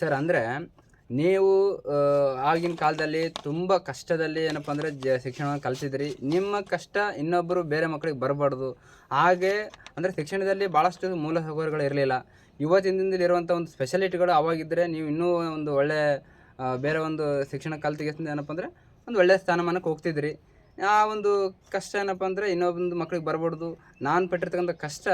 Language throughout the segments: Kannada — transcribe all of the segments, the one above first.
ಸರ್, ಅಂದರೆ ನೀವು ಆಗಿನ ಕಾಲದಲ್ಲಿ ತುಂಬ ಕಷ್ಟದಲ್ಲಿ ಏನಪ್ಪ ಅಂದರೆ ಜ, ಶಿಕ್ಷಣವನ್ನು ಕಲಿಸಿದ್ರಿ ನಿಮ್ಮ ಕಷ್ಟ ಇನ್ನೊಬ್ಬರು ಬೇರೆ ಮಕ್ಕಳಿಗೆ ಬರಬಾರ್ದು. ಹಾಗೆ, ಅಂದರೆ ಶಿಕ್ಷಣದಲ್ಲಿ ಭಾಳಷ್ಟು ಮೂಲ ಸೌಕರ್ಯಗಳು ಇರಲಿಲ್ಲ. ಇವತ್ತಿನ ಇರುವಂಥ ಒಂದು ಸ್ಪೆಷಾಲಿಟಿಗಳು ಅವಾಗಿದ್ದರೆ ನೀವು ಇನ್ನೂ ಒಂದು ಒಳ್ಳೆ ಬೇರೆ ಒಂದು ಶಿಕ್ಷಣ ಕಲ್ತಿಗೆ ಏನಪ್ಪ ಅಂದರೆ ಒಂದು ಒಳ್ಳೆಯ ಸ್ಥಾನಮಾನಕ್ಕೆ ಹೋಗ್ತಿದ್ರಿ. ಆ ಒಂದು ಕಷ್ಟ ಏನಪ್ಪ ಅಂದರೆ ಇನ್ನೊಬ್ಬಂದು ಮಕ್ಳಿಗೆ ಬರಬಾರ್ದು. ನಾನು ಪಟ್ಟಿರ್ತಕ್ಕಂಥ ಕಷ್ಟ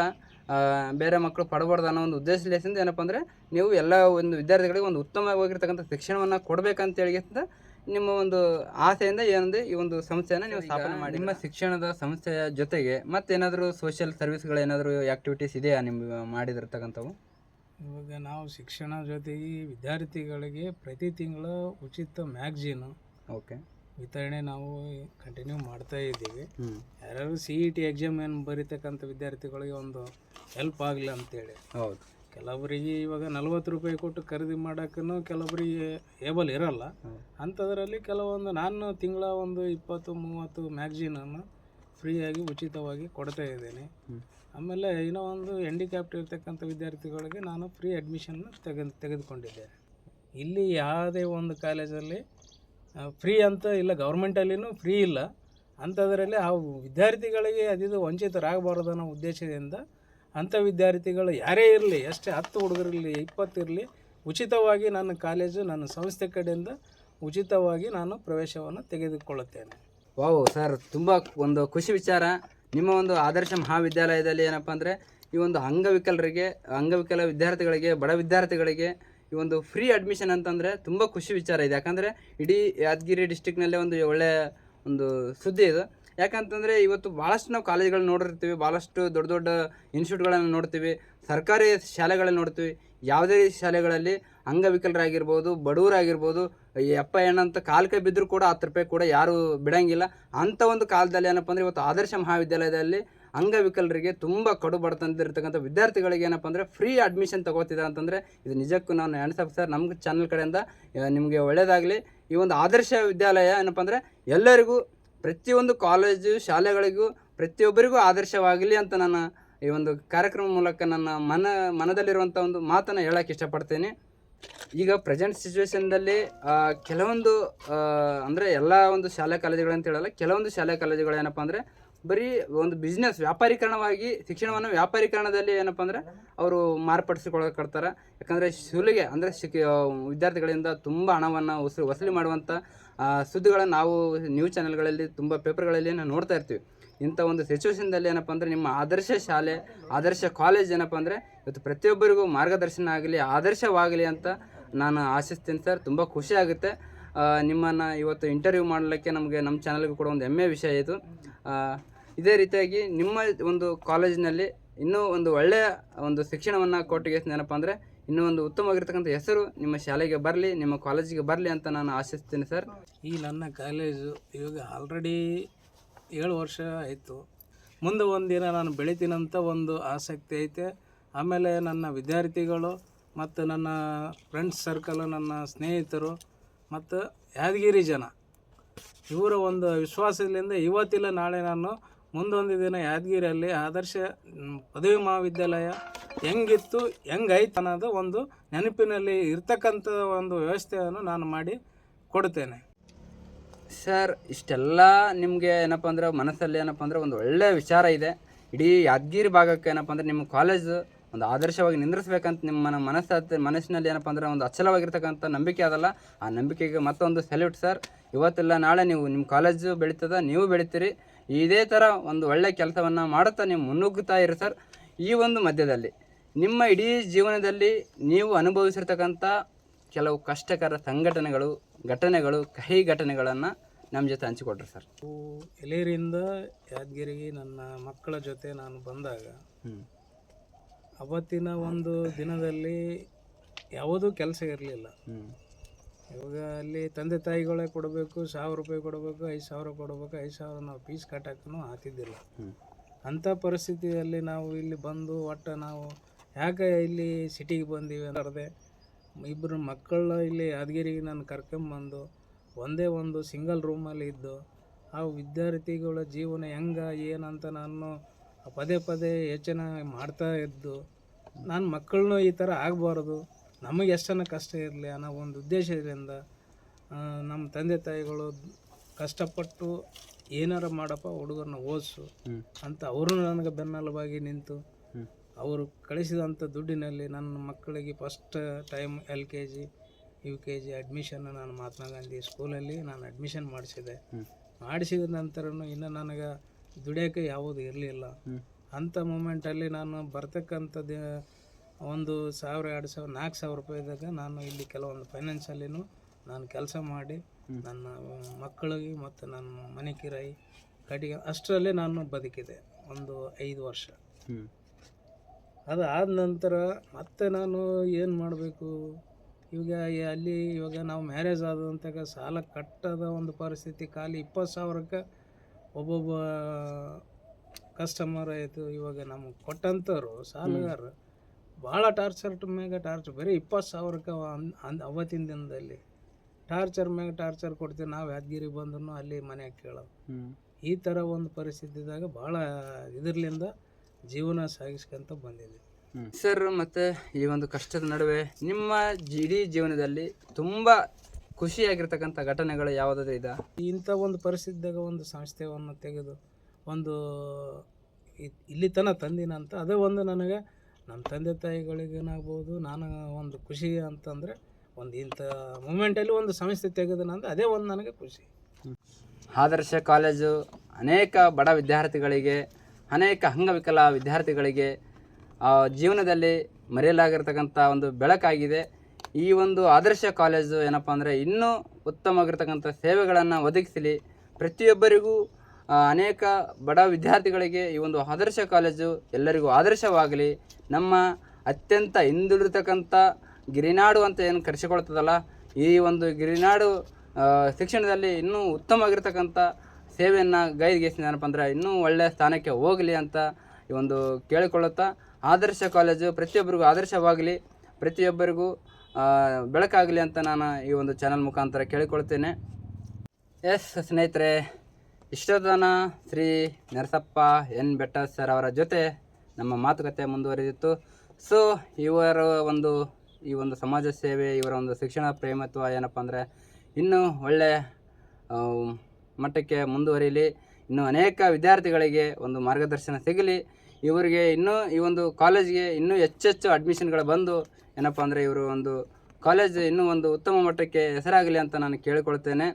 ಬೇರೆ ಮಕ್ಕಳು ಪಡಬಾರ್ದು ಅನ್ನೋ ಒಂದು ಉದ್ದೇಶದಿಂದ ಏನಪ್ಪ ಅಂದರೆ ನೀವು ಎಲ್ಲ ಒಂದು ವಿದ್ಯಾರ್ಥಿಗಳಿಗೆ ಒಂದು ಉತ್ತಮವಾಗಿರ್ತಕ್ಕಂಥ ಶಿಕ್ಷಣವನ್ನು ಕೊಡಬೇಕಂತ ಹೇಳಿ ನಿಮ್ಮ ಒಂದು ಆಸೆಯಿಂದ ಏನಂದ್ರೆ ಈ ಒಂದು ಸಂಸ್ಥೆಯನ್ನು ನೀವು ಸ್ಥಾಪನೆ ಮಾಡಿ ನಿಮ್ಮ ಶಿಕ್ಷಣದ ಸಂಸ್ಥೆಯ ಜೊತೆಗೆ ಮತ್ತೇನಾದರೂ ಸೋಷಿಯಲ್ ಸರ್ವಿಸ್ಗಳು ಏನಾದರೂ ಆ್ಯಕ್ಟಿವಿಟೀಸ್ ಇದೆಯಾ ನಿಮ್ಮ ಮಾಡಿದಿರ್ತಕ್ಕಂಥವು? ಇವಾಗ ನಾವು ಶಿಕ್ಷಣ ಜೊತೆಗೆ ವಿದ್ಯಾರ್ಥಿಗಳಿಗೆ ಪ್ರತಿ ತಿಂಗಳ ಉಚಿತ ಮ್ಯಾಗ್ಝೀನು ಓಕೆ ವಿತರಣೆ ನಾವು ಕಂಟಿನ್ಯೂ ಮಾಡ್ತಾ ಇದ್ದೀವಿ. ಯಾರು ಸಿ ಇ ಟಿ ಎಕ್ಸಾಮ್ ಏನು ಬರೀತಕ್ಕಂಥ ವಿದ್ಯಾರ್ಥಿಗಳಿಗೆ ಒಂದು ಹೆಲ್ಪ್ ಆಗಲಿ ಅಂತೇಳಿ. ಹೌದು. ಕೆಲವರಿಗೆ ಇವಾಗ ನಲ್ವತ್ತು ರೂಪಾಯಿ ಕೊಟ್ಟು ಖರೀದಿ ಮಾಡೋಕ್ಕೂ ಕೆಲವರಿಗೆ ಏಬಲ್ ಇರಲ್ಲ. ಅಂಥದ್ರಲ್ಲಿ ಕೆಲವೊಂದು ನಾನು ತಿಂಗಳ ಒಂದು ಇಪ್ಪತ್ತು ಮೂವತ್ತು ಮ್ಯಾಗ್ಝೀನನ್ನು ಫ್ರೀಯಾಗಿ ಉಚಿತವಾಗಿ ಕೊಡ್ತಾ ಇದ್ದೇನೆ. ಆಮೇಲೆ ಇನ್ನೂ ಒಂದು ಹ್ಯಾಂಡಿಕ್ಯಾಪ್ಟ್ ಇರ್ತಕ್ಕಂಥ ವಿದ್ಯಾರ್ಥಿಗಳಿಗೆ ನಾನು ಫ್ರೀ ಅಡ್ಮಿಷನ್ ತೆಗೆದು ತೆಗೆದುಕೊಂಡಿದ್ದೇನೆ. ಇಲ್ಲಿ ಯಾವುದೇ ಒಂದು ಕಾಲೇಜಲ್ಲಿ ಫ್ರೀ ಅಂತ ಇಲ್ಲ ಗೌರ್ಮೆಂಟಲ್ಲಿನೂ ಫ್ರೀ ಇಲ್ಲ. ಅಂಥದ್ರಲ್ಲಿ ಆ ವಿದ್ಯಾರ್ಥಿಗಳಿಗೆ ಅದಿದು ವಂಚಿತರಾಗಬಾರ್ದು ಅನ್ನೋ ಉದ್ದೇಶದಿಂದ ಅಂಥ ವಿದ್ಯಾರ್ಥಿಗಳು ಯಾರೇ ಇರಲಿ, ಎಷ್ಟೇ ಹತ್ತು ಹುಡುಗರಿರಲಿ ಇಪ್ಪತ್ತಿರಲಿ ಉಚಿತವಾಗಿ ನನ್ನ ಕಾಲೇಜು, ನನ್ನ ಸಂಸ್ಥೆ ಕಡೆಯಿಂದ ಉಚಿತವಾಗಿ ನಾನು ಪ್ರವೇಶವನ್ನು ತೆಗೆದುಕೊಳ್ಳುತ್ತೇನೆ. ವಾವ್, ಸರ್, ತುಂಬ ಒಂದು ಖುಷಿ ವಿಚಾರ. ನಿಮ್ಮ ಒಂದು ಆದರ್ಶ ಮಹಾವಿದ್ಯಾಲಯದಲ್ಲಿ ಏನಪ್ಪ ಅಂದರೆ, ಈ ಒಂದು ಅಂಗವಿಕಲರಿಗೆ, ಅಂಗವಿಕಲ ವಿದ್ಯಾರ್ಥಿಗಳಿಗೆ, ಬಡ ವಿದ್ಯಾರ್ಥಿಗಳಿಗೆ ಈ ಒಂದು ಫ್ರೀ ಅಡ್ಮಿಷನ್ ಅಂತಂದರೆ ತುಂಬ ಖುಷಿ ವಿಚಾರ ಇದೆ. ಯಾಕಂದರೆ ಇಡೀ ಯಾದಗಿರಿ ಡಿಸ್ಟಿಕ್ನಲ್ಲೇ ಒಂದು ಒಳ್ಳೆಯ ಒಂದು ಸುದ್ದಿ ಇದು. ಯಾಕಂತಂದರೆ ಇವತ್ತು ಭಾಳಷ್ಟು ನಾವು ಕಾಲೇಜ್ಗಳನ್ನ ನೋಡಿರ್ತೀವಿ ಭಾಳಷ್ಟು ದೊಡ್ಡ ದೊಡ್ಡ ಇನ್ಸ್ಟಿಟ್ಯೂಟ್ಗಳನ್ನು ನೋಡ್ತೀವಿ, ಸರ್ಕಾರಿ ಶಾಲೆಗಳನ್ನು ನೋಡ್ತೀವಿ. ಯಾವುದೇ ಶಾಲೆಗಳಲ್ಲಿ ಅಂಗವಿಕಲರಾಗಿರ್ಬೋದು, ಬಡವರಾಗಿರ್ಬೋದು ಅಪ್ಪ ಏನಂತ ಕಾಲು ಕೈ ಬಿದ್ದರೂ ಕೂಡ ಹತ್ತು ರೂಪಾಯಿ ಕೂಡ ಯಾರು ಬಿಡಂಗಿಲ್ಲ. ಅಂಥ ಒಂದು ಕಾಲದಲ್ಲಿ ಏನಪ್ಪ ಅಂದರೆ ಇವತ್ತು ಆದರ್ಶ ಮಹಾವಿದ್ಯಾಲಯದಲ್ಲಿ ಅಂಗವಿಕಲರಿಗೆ ತುಂಬ ಕಡು ಬಡತನದಿರ್ತಕ್ಕಂಥ ವಿದ್ಯಾರ್ಥಿಗಳಿಗೆ ಏನಪ್ಪ ಅಂದರೆ ಫ್ರೀ ಅಡ್ಮಿಷನ್ ತಗೋತಿದ್ದಾರೆ ಅಂತಂದರೆ ಇದು ನಿಜಕ್ಕೂ ನಾನು ಎಣಿಸಬೇಕು ಸರ್, ನಮ್ಮ ಚಾನಲ್ ಕಡೆಯಿಂದ ನಿಮಗೆ ಒಳ್ಳೆಯದಾಗಲಿ ಈ ಒಂದು ಆದರ್ಶ ವಿದ್ಯಾಲಯ ಏನಪ್ಪ ಅಂದರೆ ಎಲ್ಲರಿಗೂ ಪ್ರತಿಯೊಂದು ಕಾಲೇಜು ಶಾಲೆಗಳಿಗೂ ಪ್ರತಿಯೊಬ್ಬರಿಗೂ ಆದರ್ಶವಾಗಲಿ ಅಂತ ನನ್ನ ಈ ಒಂದು ಕಾರ್ಯಕ್ರಮ ಮೂಲಕ ನನ್ನ ಮನ, ಮನದಲ್ಲಿರುವಂಥ ಒಂದು ಮಾತನ್ನು ಹೇಳಕ್ಕೆ ಇಷ್ಟಪಡ್ತೀನಿ. ಈಗ ಪ್ರೆಸೆಂಟ್ ಸಿಚುವೇಶನ್ದಲ್ಲಿ ಕೆಲವೊಂದು ಅಂದರೆ ಎಲ್ಲ ಒಂದು ಶಾಲೆ ಕಾಲೇಜುಗಳು ಅಂತ ಹೇಳಲ್ಲ, ಕೆಲವೊಂದು ಶಾಲೆ ಕಾಲೇಜುಗಳು ಏನಪ್ಪ ಅಂದರೆ ಬರೀ ಒಂದು ಬಿಸ್ನೆಸ್ ವ್ಯಾಪಾರೀಕರಣವಾಗಿ, ಶಿಕ್ಷಣವನ್ನು ವ್ಯಾಪಾರೀಕರಣದಲ್ಲಿ ಏನಪ್ಪ ಅಂದರೆ ಅವರು ಮಾರ್ಪಡಿಸಿಕೊಳ್ಳಕರ್ತಾರೆ ಯಾಕಂದರೆ ಸುಲಿಗೆ ಅಂದರೆ ಶಿಕ್ ವಿದ್ಯಾರ್ಥಿಗಳಿಂದ ತುಂಬ ಹಣವನ್ನು ವಸೂಲಿ ವಸೂಲಿ ಮಾಡುವಂಥ ಸುದ್ದಿಗಳನ್ನು ನಾವು ನ್ಯೂಸ್ ಚಾನೆಲ್ಗಳಲ್ಲಿ ತುಂಬ ಪೇಪರ್ಗಳಲ್ಲಿ ನಾವು ನೋಡ್ತಾ ಇರ್ತೀವಿ. ಇಂಥ ಒಂದು ಸಿಚುವೇಶನ್ದಲ್ಲಿ ಏನಪ್ಪ ಅಂದರೆ ನಿಮ್ಮ ಆದರ್ಶ ಶಾಲೆ, ಆದರ್ಶ ಕಾಲೇಜ್ ಏನಪ್ಪ ಅಂದರೆ ಇವತ್ತು ಪ್ರತಿಯೊಬ್ಬರಿಗೂ ಮಾರ್ಗದರ್ಶನ ಆಗಲಿ, ಆದರ್ಶವಾಗಲಿ ಅಂತ ನಾನು ಆಶಿಸ್ತೀನಿ ಸರ್. ತುಂಬ ಖುಷಿ ಆಗುತ್ತೆ. ನಿಮ್ಮನ್ನು ಇವತ್ತು ಇಂಟರ್ವ್ಯೂ ಮಾಡಲಿಕ್ಕೆ ನಮಗೆ ನಮ್ಮ ಚಾನಲ್ಗೂ ಕೂಡ ಒಂದು ಹೆಮ್ಮೆ ವಿಷಯ ಇದು. ಇದೇ ರೀತಿಯಾಗಿ ನಿಮ್ಮ ಒಂದು ಕಾಲೇಜಿನಲ್ಲಿ ಇನ್ನೂ ಒಂದು ಒಳ್ಳೆಯ ಒಂದು ಶಿಕ್ಷಣವನ್ನು ಕೊಟ್ಟಿಗೆ ಏನಪ್ಪ ಅಂದರೆ ಇನ್ನೂ ಒಂದು ಉತ್ತಮವಾಗಿರ್ತಕ್ಕಂಥ ಹೆಸರು ನಿಮ್ಮ ಶಾಲೆಗೆ ಬರಲಿ, ನಿಮ್ಮ ಕಾಲೇಜಿಗೆ ಬರಲಿ ಅಂತ ನಾನು ಆಶಿಸ್ತೀನಿ ಸರ್. ಈ ನನ್ನ ಕಾಲೇಜು ಇವಾಗ ಆಲ್ರೆಡಿ ಏಳು ವರ್ಷ ಆಯಿತು. ಮುಂದೆ ಒಂದಿನ ನಾನು ಬೆಳಿತೀನಂತ ಒಂದು ಆಸಕ್ತಿ ಐತೆ. ಆಮೇಲೆ ನನ್ನ ವಿದ್ಯಾರ್ಥಿಗಳು ಮತ್ತು ನನ್ನ ಫ್ರೆಂಡ್ಸ್ ಸರ್ಕಲ್ ನನ್ನ ಸ್ನೇಹಿತರು ಮತ್ತು ಯಾದಗಿರಿ ಜನ. ಇವರ ಒಂದು ವಿಶ್ವಾಸದಿಂದ ಇವತ್ತಿಲ್ಲ, ನಾಳೆ ನಾನು ಮುಂದೊಂದು ದಿನ ಯಾದಗಿರಿಯಲ್ಲಿ ಆದರ್ಶ ಪದವಿ ಮಹಾವಿದ್ಯಾಲಯ ಹೆಂಗಿತ್ತು ಹೆಂಗೈತೆ ಅನ್ನೋದು ಒಂದು ನೆನಪಿನಲ್ಲಿ ಇರ್ತಕ್ಕಂಥ ಒಂದು ವ್ಯವಸ್ಥೆಯನ್ನು ನಾನು ಮಾಡಿ ಕೊಡ್ತೇನೆ. ಸರ್, ಇಷ್ಟೆಲ್ಲ ನಿಮಗೆ ಏನಪ್ಪ ಅಂದ್ರೆ ಮನಸ್ಸಲ್ಲಿ ಏನಪ್ಪ ಅಂದರೆ ಒಂದು ಒಳ್ಳೆಯ ವಿಚಾರ ಇದೆ. ಇಡೀ ಯಾದಗಿರಿ ಭಾಗಕ್ಕೆ ಏನಪ್ಪ ಅಂದರೆ ನಿಮ್ಮ ಕಾಲೇಜು ಒಂದು ಆದರ್ಶವಾಗಿ ನಿಂದ್ರಿಸ್ಬೇಕಂತ ನಿಮ್ಮ ಮನಸ್ಸ ಮನಸ್ಸು ಮನಸ್ಸಿನಲ್ಲಿ ಏನಪ್ಪ ಅಂದರೆ ಒಂದು ಅಚಲವಾಗಿರ್ತಕ್ಕಂಥ ನಂಬಿಕೆ ಅದಲ್ಲ. ಆ ನಂಬಿಕೆಗೆ ಮತ್ತೊಂದು ಸೆಲ್ಯೂಟ್ ಸರ್ ಇವತ್ತೆಲ್ಲ ನಾಳೆ ನೀವು ನಿಮ್ಮ ಕಾಲೇಜು ಬೆಳೀತದ ನೀವು ಬೆಳಿತೀರಿ. ಇದೇ ಥರ ಒಂದು ಒಳ್ಳೆಯ ಕೆಲಸವನ್ನು ಮಾಡುತ್ತಾ ನೀವು ಮುನ್ನುಗ್ಗುತ್ತಾ ಇರಿ ಸರ್ ಈ ಒಂದು ಮಧ್ಯದಲ್ಲಿ ನಿಮ್ಮ ಇಡೀ ಜೀವನದಲ್ಲಿ ನೀವು ಅನುಭವಿಸಿರ್ತಕ್ಕಂಥ ಕೆಲವು ಕಷ್ಟಕರ ಸಂಘಟನೆಗಳು ಘಟನೆಗಳು ಕಹಿ ಘಟನೆಗಳನ್ನು ನಮ್ಮ ಜೊತೆ ಹಂಚಿಕೊಡ್ರಿ ಸರ್ ಎಲೆಯರಿಂದ ಯಾದಗಿರಿಗೆ ನನ್ನ ಮಕ್ಕಳ ಜೊತೆ ನಾನು ಬಂದಾಗ ಹ್ಞೂ ಅವತ್ತಿನ ಒಂದು ದಿನದಲ್ಲಿ ಯಾವುದೂ ಕೆಲಸ ಇರಲಿಲ್ಲ. ಇವಾಗ ಅಲ್ಲಿ ತಂದೆ ತಾಯಿಗಳೇ ಕೊಡಬೇಕು, ಸಾವಿರ ರೂಪಾಯಿ ಕೊಡಬೇಕು, ಐದು ಸಾವಿರ ಕೊಡಬೇಕು, ಐದು ಸಾವಿರ ನಾವು ಫೀಸ್ ಕಟ್ಟಕ್ಕೂ ಆತಿದ್ದಿಲ್ಲ ಹ್ಞೂ ಅಂಥ ಪರಿಸ್ಥಿತಿಯಲ್ಲಿ ನಾವು ಇಲ್ಲಿ ಬಂದು ಒಟ್ಟು ನಾವು ಯಾಕೆ ಇಲ್ಲಿ ಸಿಟಿಗೆ ಬಂದೀವಿ ಅಂತಾರದೆ ಇಬ್ಬರು ಮಕ್ಕಳ ಇಲ್ಲಿ ಯಾದಗಿರಿಗೆ ನಾನು ಕರ್ಕೊಂಬಂದು ಒಂದೇ ಒಂದು ಸಿಂಗಲ್ ರೂಮಲ್ಲಿ ಇದ್ದು, ಆ ವಿದ್ಯಾರ್ಥಿಗಳ ಜೀವನ ಹೆಂಗೆ, ಏನಂತ ನಾನು ಪದೇ ಪದೇ ಯೋಚನೆ ಮಾಡ್ತಾ ಇದ್ದು ನಾನು ಮಕ್ಕಳನ್ನೂ ಈ ಥರ ಆಗಬಾರ್ದು. ನಮಗೆ ಎಷ್ಟನ ಕಷ್ಟ ಇರಲಿ ಅನ್ನೋ ಒಂದು ಉದ್ದೇಶದಿಂದ ನಮ್ಮ ತಂದೆ ತಾಯಿಗಳು ಕಷ್ಟಪಟ್ಟು ಏನಾರ ಮಾಡಪ್ಪ ಹುಡುಗರನ್ನ ಓದಿಸು ಅಂತ ಅವರು ನನಗೆ ಬೆನ್ನೆಲುಬಾಗಿ ನಿಂತು ಅವರು ಕಳಿಸಿದಂಥ ದುಡ್ಡಿನಲ್ಲಿ ನನ್ನ ಮಕ್ಕಳಿಗೆ first time L K G U K G admission ನಾನು ಮಹಾತ್ಮ ಗಾಂಧಿ ಸ್ಕೂಲಲ್ಲಿ ನಾನು ಅಡ್ಮಿಷನ್ ಮಾಡಿಸಿದೆ. ಮಾಡಿಸಿದ ನಂತರನೂ ಇನ್ನು ನನಗೆ ದುಡಿಯೋಕ್ಕೆ ಯಾವುದು ಇರಲಿಲ್ಲ. ಅಂತ ಅಂಥ ಮೂಮೆಂಟಲ್ಲಿ ನಾನು ಬರ್ತಕ್ಕಂಥದ್ದು ಒಂದು ಸಾವಿರ ಎರಡು ಸಾವಿರ ನಾಲ್ಕು ಸಾವಿರ ರೂಪಾಯಿದಾಗ ನಾನು ಇಲ್ಲಿ ಕೆಲವೊಂದು ಫೈನಾನ್ಸಲ್ಲಿನೂ ನಾನು ಕೆಲಸ ಮಾಡಿ ನನ್ನ ಮಕ್ಕಳಿಗೆ ಮತ್ತು ನನ್ನ ಮನೆ ಕಿರಾಯಿ ಕಟ್ಟಿಗೆ ಅಷ್ಟರಲ್ಲೇ ನಾನು ಬದುಕಿದೆ ಒಂದು ಐದು ವರ್ಷ. ಅದಾದ ನಂತರ ಮತ್ತೆ ನಾನು ಏನು ಮಾಡಬೇಕು? ಇವಾಗ ಅಲ್ಲಿ ಇವಾಗ ನಾವು ಮ್ಯಾರೇಜ್ ಆದಂತಾಗ ಸಾಲ ಕಟ್ಟದ ಒಂದು ಪರಿಸ್ಥಿತಿ ಖಾಲಿ ಇಪ್ಪತ್ತು ಸಾವಿರಕ್ಕೆ ಒಬ್ಬೊಬ್ಬ ಕಸ್ಟಮರ್ ಆಯಿತು ಇವಾಗ ನಮಗೆ ಕೊಟ್ಟಂಥವ್ರು ಸಾಲಗಾರರು ಭಾಳ ಟಾರ್ಚರ್ ಮ್ಯಾಗ ಟಾರ್ಚರ್ ಬರೀ ಇಪ್ಪತ್ತು ಸಾವಿರಕ್ಕೆ ಅಂದ್ ಅವತ್ತಿನ ದಿನದಲ್ಲಿ ಟಾರ್ಚರ್ ಮ್ಯಾಗ ಟಾರ್ಚರ್ ಕೊಡ್ತೀವಿ. ನಾವು ಯಾದಗಿರಿ ಬಂದ್ರು ಅಲ್ಲಿ ಮನ್ಯಾಗ ಕೇಳೋದು. ಈ ಥರ ಒಂದು ಪರಿಸ್ಥಿತಿದಾಗ ಭಾಳ ಇದರ್ಲಿಂದ ಜೀವನ ಸಾಗಿಸ್ಕೊಂತ ಬಂದಿದೆ ಸರ್ ಮತ್ತು ಈ ಒಂದು ಕಷ್ಟದ ನಡುವೆ ನಿಮ್ಮ ಇಡೀ ಜೀವನದಲ್ಲಿ ತುಂಬ ಖುಷಿಯಾಗಿರ್ತಕ್ಕಂಥ ಘಟನೆಗಳು ಯಾವುದಾದ್ರೂ ಇದೆ? ಇಂಥ ಒಂದು ಪರಿಸ್ಥಿತಿದಾಗ ಒಂದು ಸಂಸ್ಥೆಯನ್ನು ತೆಗೆದು ಒಂದು ಇಲ್ಲಿ ತನಕ ತಂದಿನಂತ ಅದೇ ಒಂದು ನನಗೆ ನಮ್ಮ ತಂದೆ ತಾಯಿಗಳಿಗೇನಾಗ್ಬೋದು ನಾನು ಒಂದು ಖುಷಿ ಅಂತಂದರೆ ಒಂದು ಇಂಥ ಮೂಮೆಂಟಲ್ಲಿ ಒಂದು ಸಂಸ್ಥೆ ತೆಗೆದನಂದ್ರೆ ಅದೇ ಒಂದು ನನಗೆ ಖುಷಿ. ಆದರ್ಶ ಕಾಲೇಜು ಅನೇಕ ಬಡ ವಿದ್ಯಾರ್ಥಿಗಳಿಗೆ ಅನೇಕ ಅಂಗವಿಕಲ ವಿದ್ಯಾರ್ಥಿಗಳಿಗೆ ಆ, ಜೀವನದಲ್ಲಿ ಮರೆಯಲಾಗಿರ್ತಕ್ಕಂಥ ಒಂದು ಬೆಳಕಾಗಿದೆ. ಈ ಒಂದು ಆದರ್ಶ ಕಾಲೇಜು ಏನಪ್ಪ ಅಂದರೆ ಇನ್ನೂ ಉತ್ತಮವಾಗಿರ್ತಕ್ಕಂಥ ಸೇವೆಗಳನ್ನು ಒದಗಿಸಲಿ. ಪ್ರತಿಯೊಬ್ಬರಿಗೂ ಅನೇಕ ಬಡ ವಿದ್ಯಾರ್ಥಿಗಳಿಗೆ ಈ ಒಂದು ಆದರ್ಶ ಕಾಲೇಜು ಎಲ್ಲರಿಗೂ ಆದರ್ಶವಾಗಲಿ. ನಮ್ಮ ಅತ್ಯಂತ ಹಿಂದುಳಿರ್ತಕ್ಕಂಥ ಗಿರಿನಾಡು ಅಂತ ಏನು ಕರೆಸಿಕೊಳ್ತದಲ್ಲ, ಈ ಒಂದು ಗಿರಿನಾಡು ಶಿಕ್ಷಣದಲ್ಲಿ ಇನ್ನೂ ಉತ್ತಮವಾಗಿರ್ತಕ್ಕಂಥ ಸೇವೆಯನ್ನು ಗೈದ್ಗೆಸಿದ ಏನಪ್ಪ ಅಂದ್ರೆ ಇನ್ನೂ ಒಳ್ಳೆಯ ಸ್ಥಾನಕ್ಕೆ ಹೋಗಲಿ ಅಂತ ಈ ಒಂದು ಕೇಳಿಕೊಳ್ಳುತ್ತಾ, ಆದರ್ಶ ಕಾಲೇಜು ಪ್ರತಿಯೊಬ್ಬರಿಗೂ ಆದರ್ಶವಾಗಲಿ. ಪ್ರತಿಯೊಬ್ಬರಿಗೂ ಬೆಳಕಾಗಲಿ ಅಂತ ನಾನು ಈ ಒಂದು ಚಾನಲ್ ಮುಖಾಂತರ ಕೇಳಿಕೊಳ್ತೇನೆ. ಎಸ್ ಸ್ನೇಹಿತರೆ, ಇಷ್ಟೋದನ ಶ್ರೀ ನರಸಪ್ಪ ಎನ್ ಬೆಟ್ಟ ಸರ್ ಅವರ ಜೊತೆ ನಮ್ಮ ಮಾತುಕತೆ ಮುಂದುವರೆದಿತ್ತು. ಸೊ ಇವರ ಒಂದು, ಈ ಒಂದು ಸಮಾಜ ಸೇವೆ, ಇವರ ಒಂದು ಶಿಕ್ಷಣ ಪ್ರೇಮತ್ವ ಏನಪ್ಪ ಅಂದರೆ ಇನ್ನೂ ಒಳ್ಳೆಯ ಮಟ್ಟಕ್ಕೆ ಮುಂದುವರಿಯಲಿ ಇನ್ನು ಅನೇಕ ವಿದ್ಯಾರ್ಥಿಗಳಿಗೆ ಒಂದು ಮಾರ್ಗದರ್ಶನ ಸಿಗಲಿ. ಇವರಿಗೆ ಇನ್ನೂ ಈ ಒಂದು ಕಾಲೇಜ್ಗೆ ಇನ್ನೂ ಹೆಚ್ಚೆಚ್ಚು ಅಡ್ಮಿಷನ್ಗಳು ಬಂದು ಏನಪ್ಪ ಅಂದರೆ ಇವರು ಒಂದು ಕಾಲೇಜ್ ಇನ್ನೂ ಒಂದು ಉತ್ತಮ ಮಟ್ಟಕ್ಕೆ ಹೆಸರಾಗಲಿ ಅಂತ ನಾನು ಕೇಳಿಕೊಳ್ತೇನೆ.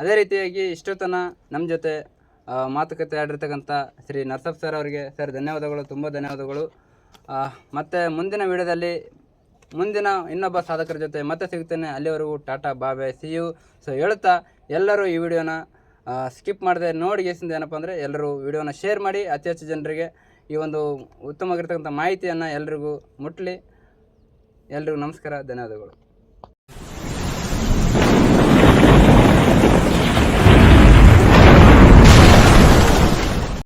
ಅದೇ ರೀತಿಯಾಗಿ ಇಷ್ಟೊತ್ತನ ನಮ್ಮ ಜೊತೆ ಮಾತುಕತೆ ಆಡಿರ್ತಕ್ಕಂಥ ಶ್ರೀ ನರಸಪ್ಪ ಸರ್ ಅವರಿಗೆ ಸರ್ ಧನ್ಯವಾದಗಳು, ತುಂಬ ಧನ್ಯವಾದಗಳು. ಮತ್ತು ಮತ್ತೆ ಮುಂದಿನ ವಿಡಿಯೋದಲ್ಲಿ ಮುಂದಿನ ಇನ್ನೊಬ್ಬ ಸಾಧಕರ ಜೊತೆ ಮತ್ತೆ ಸಿಗ್ತೇನೆ. ಅಲ್ಲಿವರೆಗೂ tata bye bye see you so ಹೇಳ್ತಾ ಎಲ್ಲರೂ ಈ ವಿಡಿಯೋನ ಸ್ಕಿಪ್ ಮಾಡದೆ ನೋಡಿ ಗೆಸಿಂದ ಏನಪ್ಪ ಅಂದರೆ ಎಲ್ಲರೂ ವಿಡಿಯೋನ ಶೇರ್ ಮಾಡಿ. ಅತಿ ಹೆಚ್ಚು ಜನರಿಗೆ ಈ ಒಂದು ಉತ್ತಮವಾಗಿರ್ತಕ್ಕಂಥ ಮಾಹಿತಿಯನ್ನು ಎಲ್ರಿಗೂ ಮುಟ್ಟಲಿ ಎಲ್ರಿಗೂ ನಮಸ್ಕಾರ. ಧನ್ಯವಾದಗಳು.